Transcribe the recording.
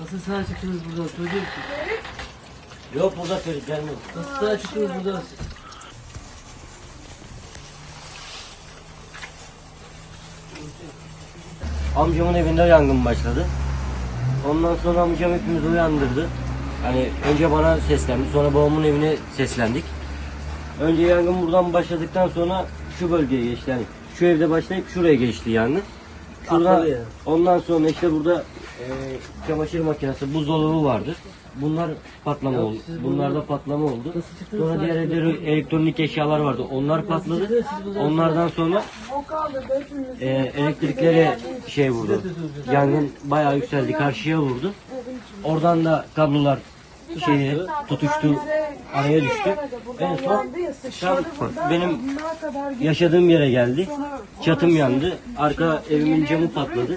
Nasıl sağ çıktınız söyleyeyim ki? Yok burada Ferit gelmedi. Nasıl sağ çıktınız buradan? Amcamın evinde yangın başladı. Ondan sonra amcam hepimizi uyandırdı. Hani önce bana seslendi, sonra babamın evine seslendik. Önce yangın buradan başladıktan sonra şu bölgeye geçti. Yani şu evde başlayıp şuraya geçti yangın. Şurada, Atladı yani. ondan sonra işte burada e, çamaşır makinesi, buzdolabı vardı. Bunlar patlama oldu. Bunlarda bunlar- patlama oldu. Sonra diğer evde elektronik eşyalar vardı. Onlar patladı. Onlardan sonra e, elektriklere şey vurdu. Yangın bayağı yükseldi. Karşıya vurdu. Oradan da kablolar şeye tutuştu. Araya düştü. En son tam benim yaşadığım yere geldi. Çatım yandı. Arka evimin camı patladı.